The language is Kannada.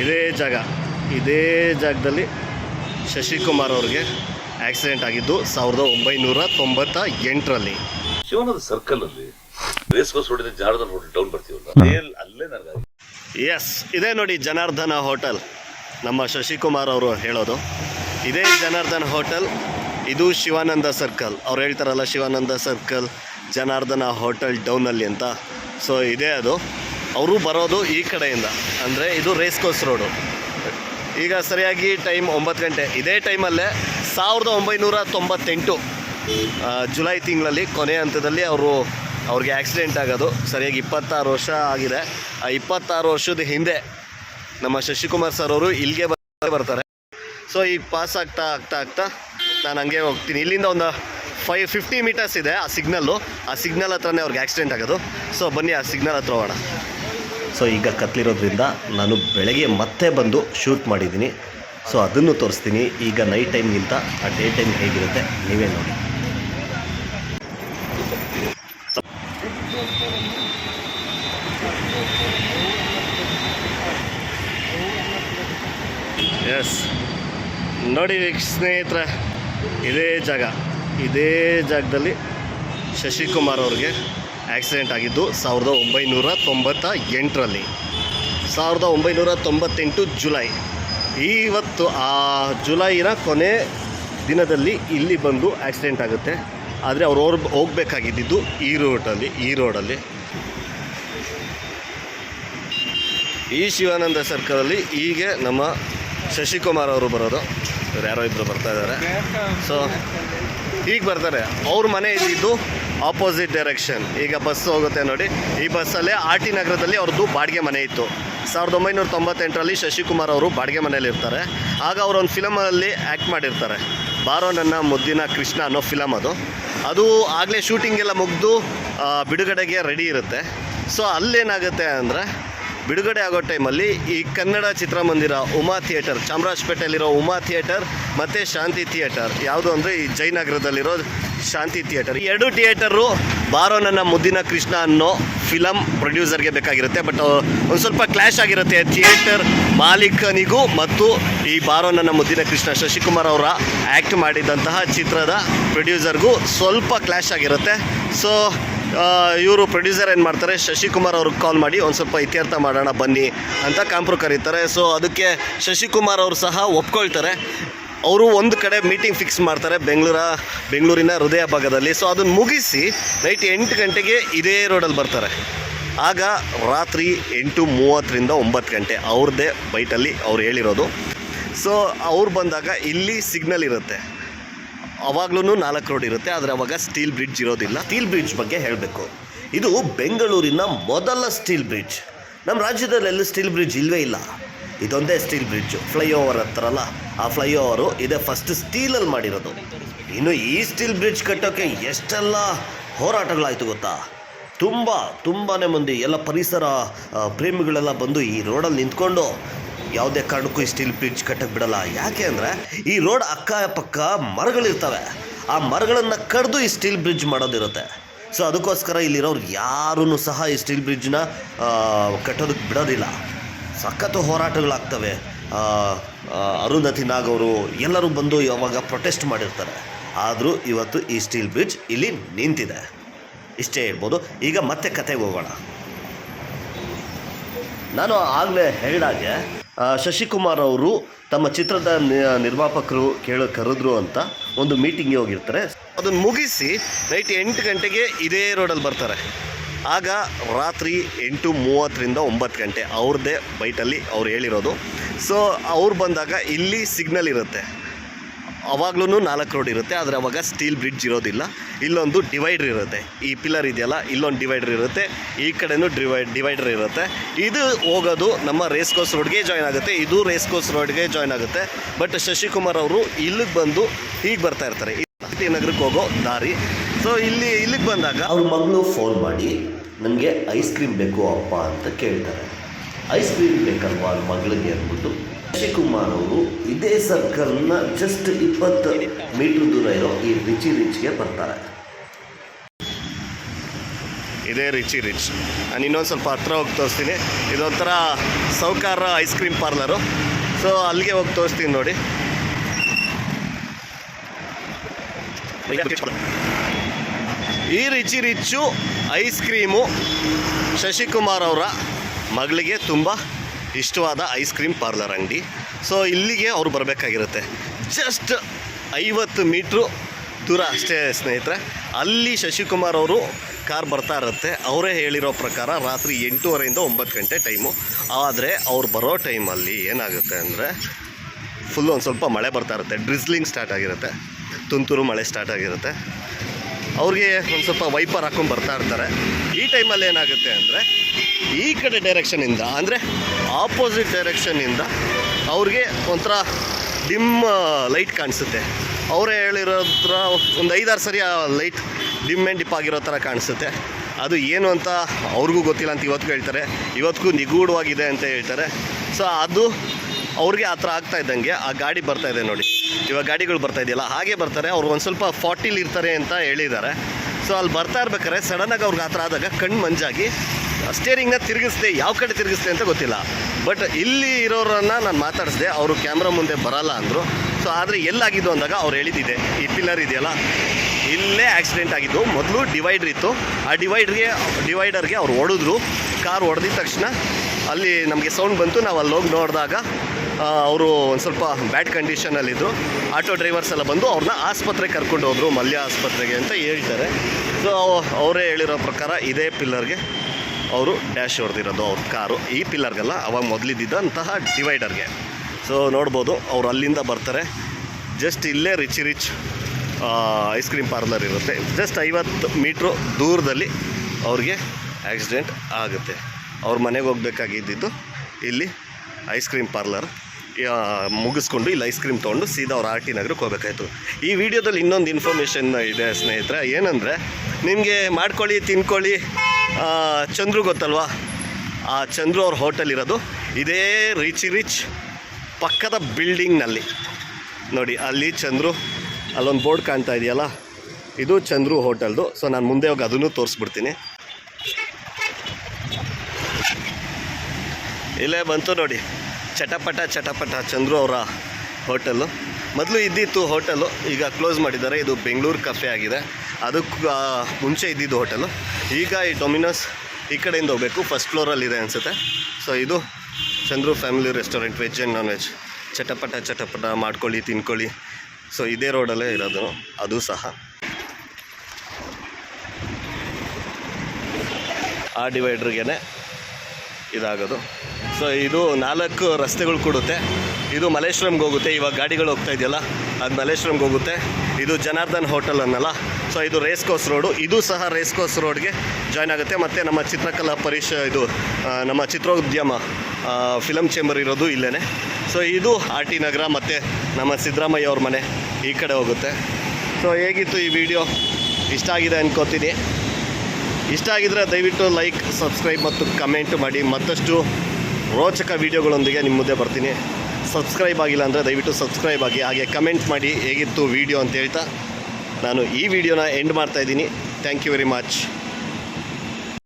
ಇದೇ ಜಾಗ ಇದೇ ಜಾಗದಲ್ಲಿ ಶಶಿಕುಮಾರ್ ಅವ್ರಿಗೆ ಆಕ್ಸಿಡೆಂಟ್ ಆಗಿದ್ದು ಸಾವಿರದ ಒಂಬೈನೂರ ತೊಂಬತ್ತ ಎಂಟರಲ್ಲಿ. ಶಿವನದ ಸರ್ಕಲ್ ಅಲ್ಲಿ ರೇಸ್ ಕೋರ್ಸ್ ಹೊಡೆದ ಜಾಗದಲ್ಲಿ ರೋಡ್ ಡೌನ್ ಬರ್ತೀವಲ್ಲ? ಅದೇ ಅಲ್ಲೇ ನನಗೆ ಎಸ್ ಇದೇ ನೋಡಿ ಜನಾರ್ದನ ಹೋಟೆಲ್ ನಮ್ಮ ಶಶಿಕುಮಾರ್ ಅವರು ಹೇಳೋದು. ಇದೇ ಜನಾರ್ದನ ಹೋಟೆಲ್ ಇದು ಶಿವಾನಂದ ಸರ್ಕಲ್ ಅವ್ರು ಹೇಳ್ತಾರಲ್ಲ ಶಿವಾನಂದ ಸರ್ಕಲ್ ಜನಾರ್ದನ ಹೋಟೆಲ್ ಡೌನಲ್ಲಿ ಅಂತ. ಸೊ ಇದೇ ಅದು. ಅವರು ಬರೋದು ಈ ಕಡೆಯಿಂದ. ಅಂದರೆ ಇದು ರೇಸ್ ಕೋರ್ಸ್ ರೋಡು ಈಗ ಸರಿಯಾಗಿ ಟೈಮ್ ಒಂಬತ್ತು ಗಂಟೆ. ಇದೇ ಟೈಮಲ್ಲೇ ಸಾವಿರದ ಒಂಬೈನೂರ ತೊಂಬತ್ತೆಂಟು ಜುಲೈ ತಿಂಗಳಲ್ಲಿ ಕೊನೆ ಹಂತದಲ್ಲಿ ಅವರು ಅವ್ರಿಗೆ ಆಕ್ಸಿಡೆಂಟ್ ಆಗೋದು. ಸರಿಯಾಗಿ ಇಪ್ಪತ್ತಾರು ವರ್ಷ ಆಗಿದೆ. ಆ ಇಪ್ಪತ್ತಾರು ವರ್ಷದ ಹಿಂದೆ ನಮ್ಮ ಶಶಿಕುಮಾರ್ ಸರ್ ಅವರು ಇಲ್ಲಿಗೆ ಬರ್ತಾರೆ. ಸೊ ಈಗ ಪಾಸ್ ಆಗ್ತಾ ಆಗ್ತಾ ಆಗ್ತಾ ನಾನು ಹಂಗೆ ಹೋಗ್ತೀನಿ. ಇಲ್ಲಿಂದ ಒಂದು ಫೈವ್ ಫಿಫ್ಟಿ ಮೀಟರ್ಸ್ ಇದೆ ಆ ಸಿಗ್ನಲ್ಲು ಆ ಸಿಗ್ನಲ್ ಹತ್ರನೇ ಅವ್ರಿಗೆ ಆಕ್ಸಿಡೆಂಟ್ ಆಗೋದು. ಸೊ ಬನ್ನಿ ಆ ಸಿಗ್ನಲ್ ಹತ್ರ ಹೋಗೋಣ. ಸೊ ಈಗ ಕತ್ಲಿರೋದ್ರಿಂದ ನಾನು ಬೆಳಗ್ಗೆ ಮತ್ತೆ ಬಂದು ಶೂಟ್ ಮಾಡಿದ್ದೀನಿ. ಸೊ ಅದನ್ನು ತೋರಿಸ್ತೀನಿ. ಈಗ ನೈಟ್ ಟೈಮ್ಗಿಂತ ಆ ಡೇ ಟೈಮ್ ಹೇಗಿರುತ್ತೆ ನೀವೇ ನೋಡಿ. ಎಸ್ ನೋಡಿ ಸ್ನೇಹಿತರೆ, ಇದೇ ಜಾಗ. ಇದೇ ಜಾಗದಲ್ಲಿ ಶಶಿಕುಮಾರ್ ಅವ್ರಿಗೆ ಆಕ್ಸಿಡೆಂಟ್ ಆಗಿದ್ದು ಸಾವಿರದ ಒಂಬೈನೂರ ತೊಂಬತ್ತ ಎಂಟರಲ್ಲಿ. ಸಾವಿರದ ಒಂಬೈನೂರ ತೊಂಬತ್ತೆಂಟು ಜುಲೈ. ಇವತ್ತು ಆ ಜುಲೈನ ಕೊನೆ ದಿನದಲ್ಲಿ ಇಲ್ಲಿ ಬಂದು ಆಕ್ಸಿಡೆಂಟ್ ಆಗುತ್ತೆ. ಆದರೆ ಅವ್ರು ಅವ್ರು ಹೋಗ್ಬೇಕಾಗಿದ್ದಿದ್ದು ಈ ರೋಡಲ್ಲಿ ಈ ರೋಡಲ್ಲಿ. ಈ ಶಿವಾನಂದ ಸರ್ಕಲಲ್ಲಿ ಹೀಗೆ ನಮ್ಮ ಶಶಿಕುಮಾರ್ ಅವರು ಬರೋದು. ಯಾರೋ ಇಬ್ಬರು ಬರ್ತಾ ಇದ್ದಾರೆ. ಸೊ ಈಗ ಬರ್ತಾರೆ. ಅವ್ರ ಮನೆ ಇದ್ದಿದ್ದು ಆಪೋಸಿಟ್ ಡೈರೆಕ್ಷನ್ ಈಗ ಬಸ್ ಹೋಗುತ್ತೆ ನೋಡಿ. ಈ ಬಸ್ಸಲ್ಲೇ ಆರ್ ಟಿ ನಗರದಲ್ಲಿ ಅವ್ರದ್ದು ಬಾಡಿಗೆ ಮನೆ ಇತ್ತು. ಸಾವಿರದ ಒಂಬೈನೂರ ತೊಂಬತ್ತೆಂಟರಲ್ಲಿ ಶಶಿಕುಮಾರ್ ಅವರು ಬಾಡಿಗೆ ಮನೆಯಲ್ಲಿ ಇರ್ತಾರೆ. ಆಗ ಅವರು ಒಂದು ಫಿಲಮಲ್ಲಿ ಆ್ಯಕ್ಟ್ ಮಾಡಿರ್ತಾರೆ. ಬಾರೋ ನನ್ನ ಮುದ್ದಿನ, ಕೃಷ್ಣ ಅನ್ನೋ ಫಿಲಮ್ ಅದು. ಅದು ಆಗಲೇ ಶೂಟಿಂಗೆಲ್ಲ ಮುಗಿದು ಬಿಡುಗಡೆಗೆ ರೆಡಿ ಇರುತ್ತೆ. ಸೊ ಅಲ್ಲೇನಾಗುತ್ತೆ ಅಂದರೆ, ಬಿಡುಗಡೆ ಆಗೋ ಟೈಮಲ್ಲಿ ಈ ಕನ್ನಡ ಚಿತ್ರಮಂದಿರ ಉಮಾ ಥಿಯೇಟರ್ ಚಾಮರಾಜಪೇಟೆಯಲ್ಲಿರೋ ಉಮಾ ಥಿಯೇಟರ್ ಮತ್ತು ಶಾಂತಿ ಥಿಯೇಟರ್ ಯಾವುದು ಅಂದರೆ ಈ ಜಯನಗರದಲ್ಲಿರೋ ಶಾಂತಿ ಥಿಯೇಟರ್. ಎರಡು ಥಿಯೇಟರು ಬಾರೋ ನನ್ನ ಮುದ್ದಿನ ಕೃಷ್ಣ ಅನ್ನೋ ಫಿಲಮ್ ಪ್ರೊಡ್ಯೂಸರ್ಗೆ ಬೇಕಾಗಿರುತ್ತೆ. ಬಟ್ ಒಂದು ಸ್ವಲ್ಪ ಕ್ಲ್ಯಾಶ್ ಆಗಿರುತ್ತೆ. ಥಿಯೇಟರ್ ಮಾಲೀಕನಿಗೂ ಮತ್ತು ಈ ಬಾರೋ ನನ್ನ ಮುದ್ದಿನ ಕೃಷ್ಣ ಶಶಿಕುಮಾರ್ ಅವರ ಆ್ಯಕ್ಟ್ ಮಾಡಿದಂತಹ ಚಿತ್ರದ ಪ್ರೊಡ್ಯೂಸರ್ಗೂ ಸ್ವಲ್ಪ ಕ್ಲ್ಯಾಶ್ ಆಗಿರುತ್ತೆ. ಸೊ ಇವರು ಪ್ರೊಡ್ಯೂಸರ್ ಏನು ಮಾಡ್ತಾರೆ? ಶಶಿಕುಮಾರ್ ಅವ್ರಿಗೆ ಕಾಲ್ ಮಾಡಿ ಒಂದು ಸ್ವಲ್ಪ ಇತ್ಯರ್ಥ ಮಾಡೋಣ, ಬನ್ನಿ ಅಂತ ಕಾಂಪ್ರು ಕರೀತಾರೆ. ಸೊ ಅದಕ್ಕೆ ಶಶಿಕುಮಾರ್ ಅವರು ಸಹ ಒಪ್ಕೊಳ್ತಾರೆ. ಅವರು ಒಂದು ಕಡೆ ಮೀಟಿಂಗ್ ಫಿಕ್ಸ್ ಮಾಡ್ತಾರೆ ಬೆಂಗಳೂರ, ಬೆಂಗಳೂರಿನ ಹೃದಯ ಭಾಗದಲ್ಲಿ. ಸೊ ಅದನ್ನು ಮುಗಿಸಿ ನೈಟ್ ಎಂಟು ಗಂಟೆಗೆ ಇದೇ ರೋಡಲ್ಲಿ ಬರ್ತಾರೆ. ಆಗ ರಾತ್ರಿ ಎಂಟು ಮೂವತ್ತರಿಂದ ಒಂಬತ್ತು ಗಂಟೆ ಅವ್ರದ್ದೇ ಬೈಟಲ್ಲಿ ಅವ್ರು ಹೇಳಿರೋದು. ಸೊ ಅವ್ರು ಬಂದಾಗ ಇಲ್ಲಿ ಸಿಗ್ನಲ್ ಇರುತ್ತೆ. ಅವಾಗ್ಲೂ ನಾಲ್ಕು ರೋಡ್ ಇರುತ್ತೆ, ಆದರೆ ಅವಾಗ ಸ್ಟೀಲ್ ಬ್ರಿಡ್ಜ್ ಇರೋದಿಲ್ಲ. ಸ್ಟೀಲ್ ಬ್ರಿಡ್ಜ್ ಬಗ್ಗೆ ಹೇಳಬೇಕು. ಇದು ಬೆಂಗಳೂರಿನ ಮೊದಲ ಸ್ಟೀಲ್ ಬ್ರಿಡ್ಜ್ ನಮ್ಮ ರಾಜ್ಯದಲ್ಲಿ ಎಲ್ಲೂ ಸ್ಟೀಲ್ ಬ್ರಿಡ್ಜ್ ಇಲ್ಲವೇ ಇಲ್ಲ. ಇದೊಂದೇ ಸ್ಟೀಲ್ ಬ್ರಿಡ್ಜ್ ಫ್ಲೈಓವರ್ ಹತ್ರಲ್ಲ ಆ ಫ್ಲೈಓವರು ಇದೇ ಫಸ್ಟ್ ಸ್ಟೀಲಲ್ಲಿ ಮಾಡಿರೋದು. ಇನ್ನು ಈ ಸ್ಟೀಲ್ ಬ್ರಿಡ್ಜ್ ಕಟ್ಟೋಕ್ಕೆ ಎಷ್ಟೆಲ್ಲ ಹೋರಾಟಗಳಾಯಿತು ಗೊತ್ತಾ? ತುಂಬ ತುಂಬಾ ಮಂದಿ ಎಲ್ಲ ಪರಿಸರ ಪ್ರೇಮಿಗಳೆಲ್ಲ ಬಂದು ಈ ರೋಡಲ್ಲಿ ನಿಂತ್ಕೊಂಡು ಯಾವುದೇ ಕಾರಣಕ್ಕೂ ಈ ಸ್ಟೀಲ್ ಬ್ರಿಡ್ಜ್ ಕಟ್ಟಕ್ಕೆ ಬಿಡಲ್ಲ. ಯಾಕೆ ಅಂದರೆ ಈ ರೋಡ್ ಅಕ್ಕ ಪಕ್ಕ ಮರಗಳಿರ್ತವೆ. ಆ ಮರಗಳನ್ನು ಕಡಿದು ಈ ಸ್ಟೀಲ್ ಬ್ರಿಡ್ಜ್ ಮಾಡೋದಿರುತ್ತೆ. ಸೊ ಅದಕ್ಕೋಸ್ಕರ ಇಲ್ಲಿರೋರು ಯಾರೂ ಸಹ ಈ ಸ್ಟೀಲ್ ಬ್ರಿಡ್ಜ್ನ ಕಟ್ಟೋದಕ್ಕೆ ಬಿಡೋದಿಲ್ಲ. ಸಖತ್ತು ಹೋರಾಟಗಳಾಗ್ತವೆ. ಅರುಂಧತಿ ನಾಗ್ ಅವರು ಎಲ್ಲರೂ ಬಂದು ಯಾವಾಗ ಪ್ರೊಟೆಸ್ಟ್ ಮಾಡಿರ್ತಾರೆ. ಆದರೂ ಇವತ್ತು ಈ ಸ್ಟೀಲ್ ಬ್ರಿಡ್ಜ್ ಇಲ್ಲಿ ನಿಂತಿದೆ. ಇಷ್ಟೇ ಹೇಳ್ಬೋದು. ಈಗ ಮತ್ತೆ ಕತೆಗೆ ಹೋಗೋಣ. ನಾನು ಆಗಲೇ ಹೇಳಿದಾಗೆ ಶಶಿಕುಮಾರ್ ಅವರು ತಮ್ಮ ಚಿತ್ರದ ನಿರ್ಮಾಪಕರು ಕೇಳ, ಕರೆದ್ರು ಅಂತ ಒಂದು ಮೀಟಿಂಗ್ಗೆ ಹೋಗಿರ್ತಾರೆ. ಅದನ್ನು ಮುಗಿಸಿ ನೈಟ್ ಎಂಟು ಗಂಟೆಗೆ ಇದೇ ರೋಡಲ್ಲಿ ಬರ್ತಾರೆ. ಆಗ ರಾತ್ರಿ ಎಂಟು ಮೂವತ್ತರಿಂದ ಒಂಬತ್ತು ಗಂಟೆ ಅವ್ರದ್ದೇ ಬೈಟಲ್ಲಿ ಅವ್ರು ಹೇಳಿರೋದು. ಸೊ ಅವ್ರು ಬಂದಾಗ ಇಲ್ಲಿ ಸಿಗ್ನಲ್ ಇರುತ್ತೆ. ಅವಾಗ್ಲೂ ನಾಲ್ಕು ರೋಡ್ ಇರುತ್ತೆ, ಆದರೆ ಅವಾಗ ಸ್ಟೀಲ್ ಬ್ರಿಡ್ಜ್ ಇರೋದಿಲ್ಲ. ಇಲ್ಲೊಂದು ಡಿವೈಡರ್ ಇರುತ್ತೆ. ಈ ಪಿಲ್ಲರ್ ಇದೆಯಲ್ಲ, ಇಲ್ಲೊಂದು ಡಿವೈಡರ್ ಇರುತ್ತೆ. ಈ ಕಡೆನೂ ಡಿವೈಡ್ ಡಿವೈಡರ್ ಇರುತ್ತೆ. ಇದು ಹೋಗೋದು ನಮ್ಮ ರೇಸ್ ಕೋರ್ಸ್ ರೋಡ್ಗೆ ಜಾಯ್ನ್ ಆಗುತ್ತೆ. ಇದು ರೇಸ್ ಕೋರ್ಸ್ ರೋಡ್ಗೆ ಜಾಯ್ನ್ ಆಗುತ್ತೆ. ಬಟ್ ಶಶಿಕುಮಾರ್ ಅವರು ಇಲ್ಲಿಗೆ ಬಂದು ಹೀಗೆ ಬರ್ತಾ ಇರ್ತಾರೆ. ನಗರಕ್ಕೆ ಹೋಗೋ ದಾರಿ. ಸೊ ಇಲ್ಲಿ ಇಲ್ಲಿಗೆ ಬಂದಾಗ ಅವ್ರ ಮಗಳು ಫೋನ್ ಮಾಡಿ ನನಗೆ ಐಸ್ ಕ್ರೀಮ್ ಬೇಕು ಅಪ್ಪ ಅಂತ ಕೇಳ್ತಾರೆ. ಐಸ್ ಕ್ರೀಮ್ ಬೇಕಲ್ವಾ ಅವ್ರ ಮಗಳಿಗೆ ಅಂದ್ಬಿಟ್ಟು ಶಶಿಕುಮಾರ್ ಅವರು ಇದೇ ಸರ್ಕಲ್ನ ಜಸ್ಟ್ ಇಪ್ಪತ್ತು ಮೀಟ್ರ್ ದೂರ ಇರೋ ಈ ರಿಚಿ ರಿಚ್ಗೆ ಬರ್ತಾರೆ. ಇದೇ ರಿಚಿ ರಿಚ್. ನಾನು ಇನ್ನೊಂದು ಸ್ವಲ್ಪ ಹತ್ರ ಹೋಗಿ ತೋರಿಸ್ತೀನಿ. ಇದೊಂಥರ Sowkar ice cream parlour so ಅಲ್ಲಿಗೆ ಹೋಗಿ ತೋರಿಸ್ತೀನಿ ನೋಡಿ. ಈ rich rich ice cream Shashikumar ಅವರ ಮಗಳಿಗೆ ತುಂಬ ಇಷ್ಟವಾದ ಐಸ್ ಕ್ರೀಮ್ ಪಾರ್ಲರ್ ಅಂಗಡಿ. ಸೊ ಇಲ್ಲಿಗೆ ಅವ್ರು ಬರಬೇಕಾಗಿರುತ್ತೆ. ಜಸ್ಟ್ ಐವತ್ತು ಮೀಟ್ರು ದೂರ ಅಷ್ಟೇ ಸ್ನೇಹಿತರೆ. ಅಲ್ಲಿ ಶಶಿಕುಮಾರ್ ಅವರು ಕಾರ್ ಬರ್ತಾ ಇರುತ್ತೆ. ಅವರೇ ಹೇಳಿರೋ ಪ್ರಕಾರ ರಾತ್ರಿ ಎಂಟೂವರೆಯಿಂದ ಒಂಬತ್ತು ಗಂಟೆ ಟೈಮು. ಆದರೆ ಅವ್ರು ಬರೋ ಟೈಮಲ್ಲಿ ಏನಾಗುತ್ತೆ ಅಂದರೆ ಫುಲ್ ಒಂದು ಸ್ವಲ್ಪ ಮಳೆ ಬರ್ತಾ ಇರುತ್ತೆ. ಡ್ರಿಸ್ಲಿಂಗ್ ಸ್ಟಾರ್ಟ್ ಆಗಿರುತ್ತೆ. ತುಂತುರು ಮಳೆ ಸ್ಟಾರ್ಟ್ ಆಗಿರುತ್ತೆ. ಅವ್ರಿಗೆ ಒಂದು ಸ್ವಲ್ಪ ವೈಪರ್ ಹಾಕೊಂಡು ಬರ್ತಾ ಇರ್ತಾರೆ. ಈ ಟೈಮಲ್ಲಿ ಏನಾಗುತ್ತೆ ಅಂದರೆ, ಈ ಕಡೆ ಡೈರೆಕ್ಷನಿಂದ ಅಂದರೆ ಆಪೋಸಿಟ್ ಡೈರೆಕ್ಷನಿಂದ ಅವ್ರಿಗೆ ಒಂಥರ ಡಿಮ್ ಲೈಟ್ ಕಾಣಿಸುತ್ತೆ. ಅವರೇ ಹೇಳಿರೋದ್ರ ಒಂದು ಐದಾರು ಸರಿ ಆ ಲೈಟ್ ಡಿಮ್ ಆ್ಯಂಡ್ ಡಿಪ್ ಆಗಿರೋ ಥರ ಕಾಣಿಸುತ್ತೆ. ಅದು ಏನು ಅಂತ ಅವ್ರಿಗೂ ಗೊತ್ತಿಲ್ಲ ಅಂತ ಇವತ್ತಿಗೂ ಹೇಳ್ತಾರೆ. ಇವತ್ತಿಗೂ ನಿಗೂಢವಾಗಿದೆ ಅಂತ ಹೇಳ್ತಾರೆ. ಸೊ ಅದು ಅವ್ರಿಗೆ ಆ ಥರ ಆಗ್ತಾ ಇದ್ದಂಗೆ, ಆ ಗಾಡಿ ಬರ್ತಾ ಇದೆ ನೋಡಿ. ಇವಾಗ ಗಾಡಿಗಳು ಬರ್ತಾ ಇದೆಯಲ್ಲ, ಹಾಗೆ ಬರ್ತಾರೆ. ಅವ್ರು ಒಂದು ಸ್ವಲ್ಪ ಫಾರ್ಟಿಲಿ ಇರ್ತಾರೆ ಅಂತ ಹೇಳಿದ್ದಾರೆ. ಸೊ ಅಲ್ಲಿ ಬರ್ತಾ ಇರ್ಬೇಕಾದ್ರೆ ಸಡನ್ನಾಗಿ ಅವ್ರಿಗೆ ಆ ಥರ ಆದಾಗ ಕಣ್ಣು ಮಂಜಾಗಿ ಸ್ಟೇರಿಂಗ್ನ ತಿರುಗಿಸ್ದೆ, ಯಾವ ಕಡೆ ತಿರುಗಿಸ್ದೆ ಅಂತ ಗೊತ್ತಿಲ್ಲ. ಬಟ್ ಇಲ್ಲಿ ಇರೋರನ್ನ ನಾನು ಮಾತಾಡಿಸ್ದೆ, ಅವರು ಕ್ಯಾಮ್ರಾ ಮುಂದೆ ಬರಲ್ಲ ಅಂದರು. ಸೊ ಆದರೆ ಎಲ್ಲಾಗಿದ್ದು ಅಂದಾಗ ಅವ್ರು ಹೇಳಿದ್ದಿದೆ, ಈ ಪಿಲ್ಲರ್ ಇದೆಯಲ್ಲ, ಇಲ್ಲೇ ಆಕ್ಸಿಡೆಂಟ್ ಆಗಿದ್ದು. ಮೊದಲು ಡಿವೈಡ್ರ್ ಇತ್ತು. ಆ ಡಿವೈಡ್ರಿಗೆ ಡಿವೈಡರ್ಗೆ ಅವ್ರು ಹೊಡೆದ್ರು ಕಾರ್ ಹೊಡೆದಿದ ತಕ್ಷಣ ಅಲ್ಲಿ ನಮಗೆ ಸೌಂಡ್ ಬಂತು. ನಾವು ಅಲ್ಲಿ ಹೋಗಿ ನೋಡಿದಾಗ ಅವರು ಒಂದು ಸ್ವಲ್ಪ ಬ್ಯಾಡ್ ಕಂಡೀಷನಲ್ಲಿದ್ದರು ಆಟೋ ಡ್ರೈವರ್ಸ್ ಎಲ್ಲ ಬಂದು ಅವ್ರನ್ನ ಆಸ್ಪತ್ರೆಗೆ ಕರ್ಕೊಂಡು ಹೋದರು, ಮಲ್ಯ ಆಸ್ಪತ್ರೆಗೆ ಅಂತ ಹೇಳ್ತಾರೆ. ಸೊ ಅವರೇ ಹೇಳಿರೋ ಪ್ರಕಾರ ಇದೇ ಪಿಲ್ಲರ್ಗೆ ಅವರು ಡ್ಯಾಶ್ ಹೊಡೆದಿರೋದು, ಅವ್ರ ಕಾರು. ಈ ಪಿಲ್ಲರ್ಗೆಲ್ಲ ಅವಾಗ ಮೊದಲಿದ್ದಂತಹ ಡಿವೈಡರ್ಗೆ ಸೊ ನೋಡ್ಬೋದು, ಅವ್ರು ಅಲ್ಲಿಂದ ಬರ್ತಾರೆ. ಜಸ್ಟ್ ಇಲ್ಲೇ rich rich ice cream parlour ಇರುತ್ತೆ. ಜಸ್ಟ್ ಐವತ್ತು ಮೀಟ್ರು ದೂರದಲ್ಲಿ ಅವ್ರಿಗೆ ಆಕ್ಸಿಡೆಂಟ್ ಆಗುತ್ತೆ. ಅವ್ರ ಮನೆಗೆ ಹೋಗ್ಬೇಕಾಗಿದ್ದಿದ್ದು ಇಲ್ಲಿ ಐಸ್ ಕ್ರೀಮ್ ಪಾರ್ಲರ್ ಮುಗಿಸ್ಕೊಂಡು ಇಲ್ಲಿ ಐಸ್ ಕ್ರೀಮ್ ತೊಗೊಂಡು ಸೀದಾ ಅವ್ರು ಆರ್ ಟಿ ನಗರಕ್ಕೆ ಹೋಗ್ಬೇಕಾಯ್ತು. ಈ ವಿಡಿಯೋದಲ್ಲಿ ಇನ್ನೊಂದು ಇನ್ಫಾರ್ಮೇಷನ್ ಇದೆ ಸ್ನೇಹಿತರೆ, ಏನಂದರೆ ನಿಮಗೆ ಮಾಡ್ಕೊಳ್ಳಿ, ತಿನ್ಕೊಳ್ಳಿ ಚಂದ್ರು ಗೊತ್ತಲ್ವಾ? ಆ, ಚಂದ್ರು ಅವ್ರ ಹೋಟೆಲ್ ಇರೋದು. ಇದೇ ರಿಚ್ ರಿಚ್ ಪಕ್ಕದ ಬಿಲ್ಡಿಂಗ್ನಲ್ಲಿ ನೋಡಿ, ಅಲ್ಲಿ ಚಂದ್ರು, ಅಲ್ಲೊಂದು ಬೋರ್ಡ್ ಕಾಣ್ತಾ ಇದೆಯಲ್ಲ? ಇದು ಚಂದ್ರು ಹೋಟೆಲ್ದು ಸೊ ನಾನು ಮುಂದೆ ಹೋಗಿ ಅದನ್ನು ತೋರಿಸ್ಬಿಡ್ತೀನಿ. ಇಲ್ಲೇ ಬಂತು ನೋಡಿ. ಚಟಪಟ ಚಟಪಟ. ಚಂದ್ರು ಅವರ ಹೋಟೆಲ್ಲು ಮೊದಲು ಇದ್ದಿತ್ತು ಹೋಟೆಲು, ಈಗ ಕ್ಲೋಸ್ ಮಾಡಿದ್ದಾರೆ. ಇದು ಬೆಂಗಳೂರು ಕಫೆ ಆಗಿದೆ. ಅದಕ್ಕೆ ಮುಂಚೆ ಇದ್ದಿದ್ದು ಹೋಟೆಲು. ಈಗ ಈ ಡೊಮಿನೋಸ್ ಈ ಕಡೆಯಿಂದ ಹೋಗಬೇಕು. ಫಸ್ಟ್ ಫ್ಲೋರಲ್ಲಿದೆ ಅನಿಸುತ್ತೆ. ಸೊ ಇದು Chandru family restaurant veg and non veg ಚಟಪಟ ಚಟಪಟ ಮಾಡ್ಕೊಳ್ಳಿ, ತಿನ್ಕೊಳ್ಳಿ. ಸೊ ಇದೇ ರೋಡಲ್ಲೇ ಇರೋದು. ಅದು ಸಹ. ಆ ಡಿವೈಡ್ರಿಗೇ ಇದಾಗೋದು. ಸೊ ಇದು ನಾಲ್ಕು ರಸ್ತೆಗಳು ಕೊಡುತ್ತೆ. ಇದು ಮಲ್ಲೇಶ್ವರಂಗೆ ಹೋಗುತ್ತೆ. ಇವಾಗ ಗಾಡಿಗಳು ಹೋಗ್ತಾ ಇದೆಯಲ್ಲ, ಅದು ಮಲ್ಲೇಶ್ವರಂಗೆ ಹೋಗುತ್ತೆ. ಇದು ಜನಾರ್ದನ್ ಹೋಟೆಲ್ ಅನ್ನಲ್ಲ. ಸೊ ಇದು ರೇಸ್ ಕೋರ್ಸ್ ರೋಡು ಇದು ಸಹ ರೇಸ್ ಕೋರ್ಸ್ ರೋಡ್ಗೆ ಜಾಯ್ನ್ ಆಗುತ್ತೆ. ಮತ್ತು ನಮ್ಮ ಚಿತ್ರಕಲಾ ಪರಿಷ ಇದು ನಮ್ಮ ಚಿತ್ರೋದ್ಯಮ ಫಿಲಮ್ ಚೇಂಬರ್ ಇರೋದು ಇಲ್ಲೇ ಸೊ ಇದು ಆರ್ ಟಿ ನಗರ ಮತ್ತು ನಮ್ಮ ಸಿದ್ದರಾಮಯ್ಯ ಅವ್ರ ಮನೆ ಈ ಕಡೆ ಹೋಗುತ್ತೆ. ಸೊ ಹೇಗಿತ್ತು ಈ ವಿಡಿಯೋ ಇಷ್ಟ ಆಗಿದೆ ಅಂದ್ಕೋತೀನಿ ಇಷ್ಟ ಆಗಿದ್ರೆ ದಯವಿಟ್ಟು ಲೈಕ್ ಸಬ್ಸ್ಕ್ರೈಬ್ ಮತ್ತು ಕಮೆಂಟ್ ಮಾಡಿ. ಮತ್ತಷ್ಟು ರೋಚಕ ವಿಡಿಯೋಗಳೊಂದಿಗೆ ನಿಮ್ಮ ಮುಂದೆ ಬರ್ತೀನಿ. ಸಬ್ಸ್ಕ್ರೈಬ್ ಆಗಿಲ್ಲ ಅಂದರೆ ದಯವಿಟ್ಟು ಸಬ್ಸ್ಕ್ರೈಬ್ ಆಗಿ, ಹಾಗೆ ಕಮೆಂಟ್ ಮಾಡಿ ಹೇಗಿತ್ತು ವಿಡಿಯೋ ಅಂತ ಹೇಳ್ತಾ ನಾನು ಈ ವಿಡಿಯೋನ ಎಂಡ್ ಮಾಡ್ತಾಯಿದ್ದೀನಿ ಥ್ಯಾಂಕ್ ಯು ವೆರಿ ಮಚ್.